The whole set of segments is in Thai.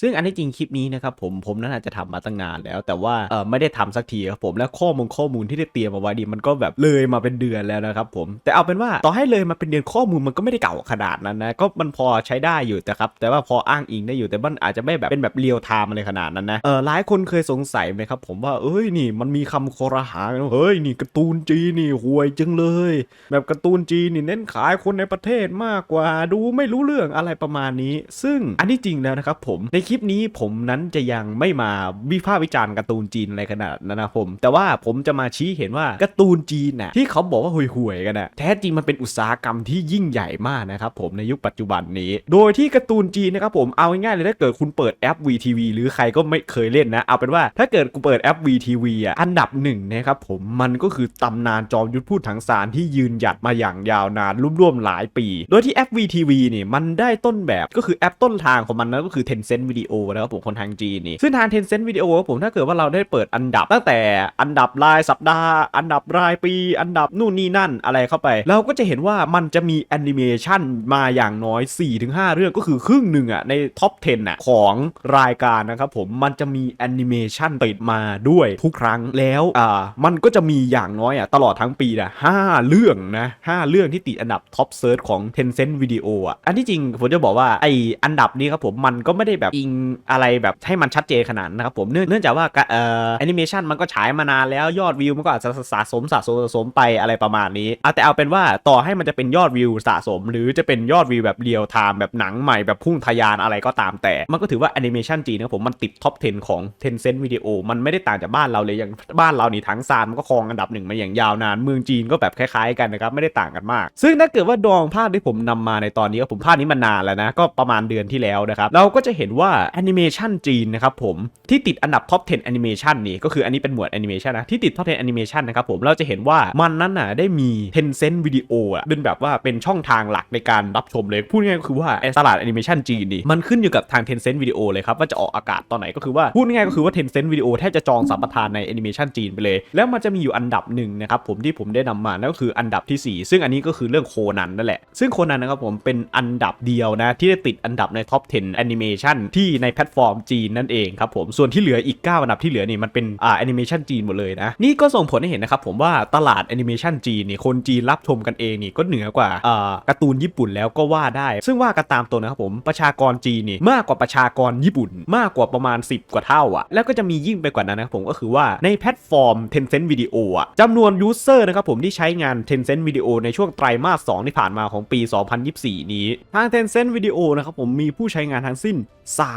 ซึ่งอันที่จริงคลิปนี้นะครับผมผมน่าจะทำมาตั้งนานแล้ว แต่ว่าเออไม่ได้ทำสักทีครับผมและข้อมูลข้อมูลที่ได้เตรียมมาไว้ดีมันก็แบบเลยมาเป็นเดือนแล้วนะครับผมแต่เอาเป็นว่าต่อให้เลยมาเป็นเดือนข้อมูลมันก็ไม่ได้เก่าขนาดนั้นนะก็มันพอใช้ได้อยู่แต่ครับแต่ว่าพออ้างอิงได้อยู่แต่มันอาจจะไม่แบบเป็นแบบเรียลไทม์อะไรขนาดนั้นนะเออหลายคนเคยสงสัยไหมครับผมว่าเอ้ยนี่มันมีคำคอรหาเฮ้ยนี่การ์ตูนจีนนี่ห่วยจังเลย แบบการ์ตูนจีนนี่เน้นขายคนในประเทศมากกว่า ดูไม่รู้เรื่องอะไรประมาณนี้ ซึ่งอันที่จริงแล้วนะครับผมในคลิปนี้ผมนั้นจะยังไม่มาวิพากษ์วิจารณ์การ์ตูนจีนอะไรขนาดนั้นนะผม แต่ว่าผมจะมาชี้เห็นว่าการ์ตูนจีนน่ะที่เขาบอกว่าห่วยๆกันน่ะแท้จริงมันเป็นอุตสาหกรรมที่ยิ่งใหญ่มากนะครับผมในยุคปัจจุบันนี้ โดยที่การ์ตูนจีนนะครับผมเอาง่ายๆเลยถ้าเกิดคุณเปิดแอป VTV หรือใครก็ไม่เคยเล่นนะเอาเป็นว่าถ้าเกิดกูเปิดแอป VTV อะอันดับหนึ่งนะครับผมมันก็คือตำนานจอมยุทธพูดถังสารที่ยืนหยัดมาอย่างยาวนานร่วมๆหลายปี โดยที่แอป VTV นี่มันได้ต้นแบบก็คือแอปต้นทางของมันนั่นก็คือ Tencent Video นะครับผมคนทางจีนนี่ซึ่งทาง Tencent Video ครับผมถ้าเกิดว่าเราได้เปิดอันดับตั้งแต่อันดับรายสัปดาห์ อันดับรายปี อันดับนู่นนี่นั่นอะไรเข้าไป เราก็จะเห็นว่ามันจะมีแอนิเมชันมาอย่างน้อย 4-5 เรื่องก็คือครึ่งหนึ่งอะในท็อป 10อะของรายการนะครับผมมันจะมีแอนิเมชันติดมาด้วยทุกครั้งแล้วอ่ามันก็จะมีอย่างน้อยอะตลอดทั้งปีนะห้าเรื่องนะห้าเรื่องที่ติดอันดับท็อปเซิร์ชของ Tencent Video อะอันที่จริงผมจะบอกว่าไออันดับนี้ครับผมมันก็ไม่ได้แบบอิงอะไรแบบให้มันชัดเจนขนาดนะครับผมเนื่องจากว่าเอ่อแอนิเมชันมันก็ฉายมานานแล้วยอดวิวมันก็อาจจะสะสมสะสมสะสมไปอะไรประมาณนี้เอาแต่เอาเป็นว่าต่อให้มันจะเป็นยอดวิวสะสม หรือจะเป็นยอดวิวแบบเรียลไทม์แบบหนังใหม่แบบพุ่งทะยานอะไรก็ตามแต่ มันก็ถือว่าแอนิเมชันจีนนะผมมันติดท็อป 10 ของ Tencent Video มันไม่ได้ต่างจากบ้านเราเลยอย่างบ้านเรานี่ทั้งซานมันก็ครองอันดับหนึ่งมาอย่างยาวนานเมืองจีนก็แบบคล้ายๆกันนะครับไม่ได้ต่างกันมาก ซึ่งถ้าเกิดว่าดองภาพที่ผมนำมาในตอนนี้ก็ผมภาพนี้มานานแล้วนะก็ประมาณเดือนที่แล้วนะครับเราก็จะเห็นว่าแอนิเมชันจีนนะครับผมที่ติดอันดับท็อป 10แอนิเมชันนี่ก็คืออันนี้เป็นหมวดแอนิเมชันนะที่ติดท็อป 10แอนิเมชันนะครับผมเราจะเห็นว่ามันนั้นน่ะได้มี Tencent Video อะเป็นแบบว่าเป็นช่องทางหลักในการรับชมเลยพูดง่ายก็คือว่าไอ้ตลาดแอนิเมชันจีนนี่มันขึ้นอยู่กับทาง Tencent Video เลยครับว่าจะออกอากาศตอนไหนก็คือว่าพูดง่ายก็คือว่า Tencent Video แทบจะจองสัมปทานในแอนิเมชันจีนไปเลย แล้วมันจะมีอยู่อันดับหนึ่งนะครับผมที่ผมได้นำมานั่นก็คืออันดับที่ 4 ซึ่งอันนี้ก็คือเรื่องโคนันนั่นแหละซึ่งโคนันนะครับผมเป็นอันดับเดียวนะที่ได้ติดอันดับในท็อป 10แอนิเมชันที่ในแพลตฟอร์มจีนนั่นเองครับผมส่วนที่เหลืออีก 9 อันดับที่เหลือนี่มันเป็นอ่าแอนิเมชันจีนหมดเลยนะนี่ก็ส่งผลให้เห็นนะครับผมว่าตลาดแอนิเมชันจีนนี่คนจีนรับชมกันเองนี่ก็เหนือกว่าอ่าการ์ตูนญี่ปุ่นแล้วก็ว่าได้ ซึ่งว่ากันตามตัวนะครับผมประชากรจีนนี่มากกว่าประชากรญี่ปุ่น มากกว่าประมาณ 10 กว่าเท่าอะแล้วก็จะมียิ่งไปกว่านั้นนะครับผมก็คือว่าในแพลตฟอร์ม Tencent Video อะจำนวนยูเซอร์นะครับผมที่ใช้งาน Tencent Video ในช่วงไตรมาส 2 ที่ผ่านมาของปี 2024 นี้ ทาง Tencent Video นะครับผมมีผู้ใช้งานทั้งสิ้น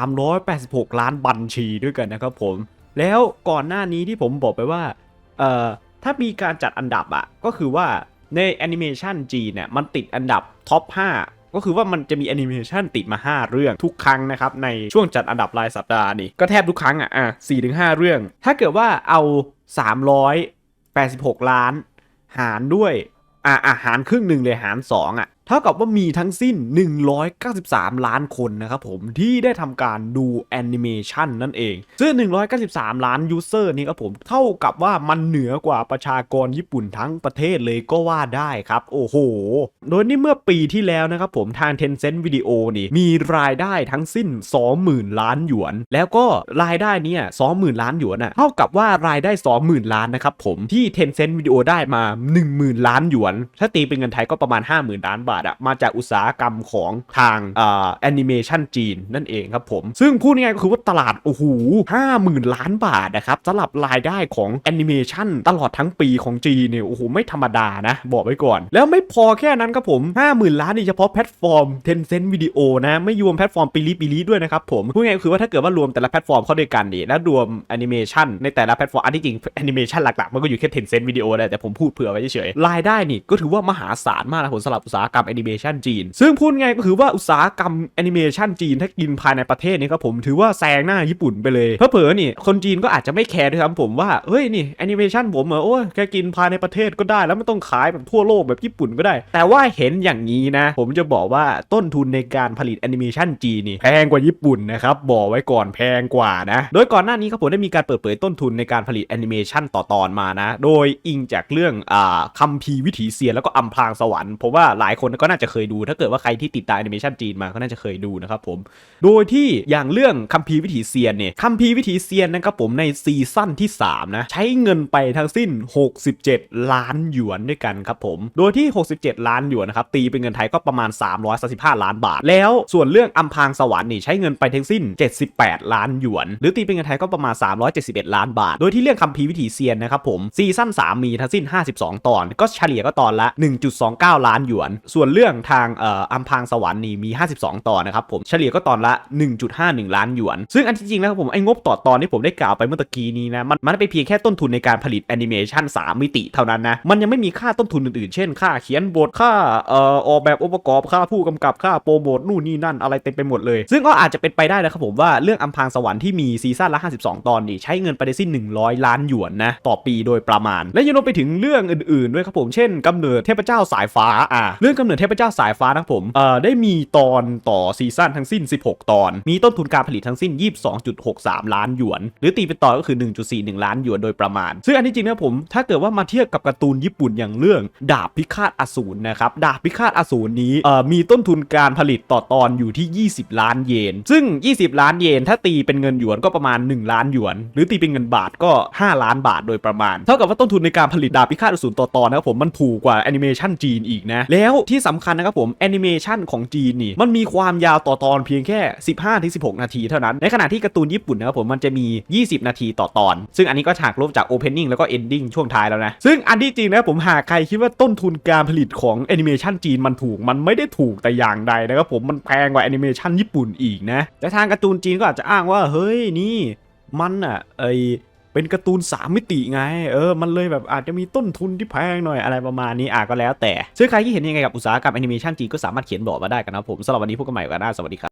386 ล้านบัญชีด้วยกันนะครับผม แล้วก่อนหน้านี้ที่ผมบอกไปว่าเอ่อถ้ามีการจัดอันดับอะก็คือว่าในแอนิเมชันจีเนี่ยมันติดอันดับท็อป 5ก็คือว่ามันจะมีแอนิเมชันติดมา 5 เรื่องทุกครั้งนะครับ ในช่วงจัดอันดับรายสัปดาห์นี่ก็แทบทุกครั้งอะอะ4-5เรื่อง ถ้าเกิดว่าเอา 386 ล้าน หารด้วยอะอะหารครึ่งหนึ่งเลยหาร 2 อะ เท่ากับว่ามีทั้งสิ้น 193 ล้านคนนะครับผมที่ได้ทำการดูแอนิเมชันนั่นเอง ซึ่ง 193 ล้านยูเซอร์นี่ครับผมเท่ากับว่ามันเหนือกว่าประชากรญี่ปุ่นทั้งประเทศเลยก็ว่าได้ครับ โอ้โห โดยนี่เมื่อปีที่แล้วนะครับผมทาง Tencent Video นี่มีรายได้ทั้งสิ้น 20,000 ล้านหยวน แล้วก็รายได้เนี่ย20,000 ล้านหยวนอะเท่ากับว่ารายได้ 20,000 ล้านนะครับผมที่ Tencent Video ได้มา 10,000 ล้านหยวน ถ้าตีเป็นเงินไทยก็ประมาณ 50,000 ล้านบาทอะมาจากอุตสาหกรรมของทางอ่าแอนิเมชันจีนนั่นเองครับผม ซึ่งพูดง่ายก็คือว่าตลาด โอ้โห50,000ล้านบาทนะครับสำหรับรายได้ของแอนิเมชันตลอดทั้งปีของจีนเนี่ย โอ้โห ไม่ธรรมดานะ บอกไว้ก่อน แล้วไม่พอแค่นั้นครับผม 50,000 ล้านนี่เฉพาะแพลตฟอร์ม Tencent Video นะ ไม่รวมแพลตฟอร์มปิลิปิลิด้วยนะครับผมพูดง่ายก็คือว่าถ้าเกิดว่ารวมแต่ละแพลตฟอร์มเข้าด้วยกันดิแล้วรวมแอนิเมชันในแต่ละแพลตฟอร์มอันที่จริงแอนิเมชันหลักๆมันก็อยู่แค่ Tencent Video แหละแต่ผมพูดเผื่อไว้เฉยๆรายได้นี่ก็ถือว่ามหาศาลมากนะผมสำหรับอุตสาหกรรมแอนิเมชันจีน ซึ่งพูดง่ายก็คือว่าอุตสาหกรรมแอนิเมชันจีนถ้ากินภายในประเทศนี่ครับผมถือว่าแซงหน้าญี่ปุ่นไปเลยเผลอนี่คนจีนก็อาจจะไม่แคร์ด้วยครับผมว่าเฮ้ยนี่แอนิเมชันผมเหรอโอ้แค่กินภายในประเทศก็ได้ แล้วไม่ต้องขายแบบทั่วโลกแบบญี่ปุ่นก็ได้ แต่ว่าเห็นอย่างนี้นะ ผมจะบอกว่าต้นทุนในการผลิตแอนิเมชันจีนนี่แพงกว่าญี่ปุ่นนะครับบอกไว้ก่อนแพงกว่านะ โดยก่อนหน้านี้ครับผมได้มีการเปิดเผยต้นทุนในการผลิตแอนิเมชันต่อตอนมานะ โดยอิงจากเรื่องอ่าคัมภีร์วิถีเซียนแล้วก็อัมพรางสวรรค์ผมว่าหลายคนก็น่าจะเคยดู ถ้าเกิดว่าใครที่ติดตามแอนิเมชันจีนมาก็น่าจะเคยดูนะครับผม โดยที่อย่างเรื่องคัมภีร์วิถีเซียนเนี่ยคัมภีร์วิถีเซียนนะครับผมในซีซั่นที่3นะใช้เงินไปทั้งสิ้น 67 ล้านหยวนด้วยกันครับผม โดยที่ 67 ล้านหยวนนะครับตีเป็นเงินไทยก็ประมาณ 335 ล้านบาท แล้วส่วนเรื่องอัมพางสวรรค์นี่ใช้เงินไปทั้งสิ้น 78 ล้านหยวน หรือตีเป็นเงินไทยก็ประมาณ 371 ล้านบาท โดยที่เรื่องคัมภีร์วิถีเซียนนะครับผมซีซั่น3มีทั้งสิ้น 52 ตอน ก็เฉลี่ยก็ตอนละ 1.29 ล้านหยวน ส่วนเรื่องทางเอ่ออัมพางสวรรค์นี่มี 52 ตอนนะครับผมเฉลี่ยก็ตอนละ 1.51 ล้านหยวน ซึ่งอันที่จริงแล้วครับผมไอ้งบต่อตอนที่ผมได้กล่าวไปเมื่อตะกี้นี้นะมันมันเป็นเพียงแค่ต้นทุนในการผลิตแอนิเมชัน3มิติเท่านั้นนะมันยังไม่มีค่าต้นทุนอื่นๆ เช่น ค่าเขียนบทค่าเอ่อออกแบบองค์ประกอบค่าผู้กำกับค่าโปรโมทนู่นนี่นั่นอะไรเต็มไปหมดเลย ซึ่งก็อาจจะเป็นไปได้นะครับผมว่าเรื่องอัมพางสวรรค์ที่มีซีซั่นละ 52 ตอนนี่ใช้เงินไปได้สิ้น 100 ล้านหยวนนะต่อปีโดยประมาณ และยังรวมไปถึงเรื่องอื่นๆด้วยครับผมเช่นกำเนิดเทพเจ้าสายฟ้าอะเรื่องกำเนิดเทพเจ้าสายฟ้านะผมเอ่อได้มีตอนต่อซีซั่นทั้งสิ้น 16 ตอน มีต้นทุนการผลิตทั้งสิ้น 22.63 ล้านหยวน หรือตีเป็นตอนก็คือ 1.41 ล้านหยวนโดยประมาณ ซึ่งอันที่จริงนะผมถ้าเกิดว่ามาเทียบกับการ์ตูนญี่ปุ่นอย่างเรื่อง ดาบพิฆาตอสูรนะครับดาบพิฆาตอสูรนี้เอ่อมีต้นทุนการผลิตต่อตอนอยู่ที่ 20 ล้านเยน ซึ่ง 20 ล้านเยน ถ้าตีเป็นเงินหยวนก็ประมาณ 1 ล้านหยวน หรือตีเป็นเงินบาทก็ 5 ล้านบาทโดยประมาณ เท่ากับว่าต้นทุนในการผลิตดาบพิฆาตอสูรต่อตอนนะครับผมมันถูกกว่าแอนิเมชันจีนอีกนะแล้วที่ที่สำคัญนะครับผมแอนิเมชันของจีนนี่มันมีความยาวต่อตอนเพียงแค่ 15-16 นาทีเท่านั้น ในขณะที่การ์ตูนญี่ปุ่นนะครับผมมันจะมี 20 นาทีต่อตอน ซึ่งอันนี้ก็ฉากลบจาก Opening แล้วก็ Ending ช่วงท้ายแล้วนะ ซึ่งอันที่จริงนะผมหากใครคิดว่าต้นทุนการผลิตของแอนิเมชันจีนมันถูก มันไม่ได้ถูกแต่อย่างใดนะครับผมมันแพงกว่าแอนิเมชันญี่ปุ่นอีกนะแต่ทางการ์ตูนจีนก็อาจจะอ้างว่าเฮ้ยนี่มันอะไอ เป็นการ์ตูน 3 มิติไง เออ มันเลยแบบอาจจะมีต้นทุนที่แพงหน่อยอะไรประมาณนี้อะก็แล้วแต่ซึ่งใครที่เห็นยังไงกับอุตสาหกรรมแอนิเมชันจีนก็สามารถเขียนบอกมาได้กันนะครับผมสำหรับวันนี้พบกันใหม่กันหน้าสวัสดีครับ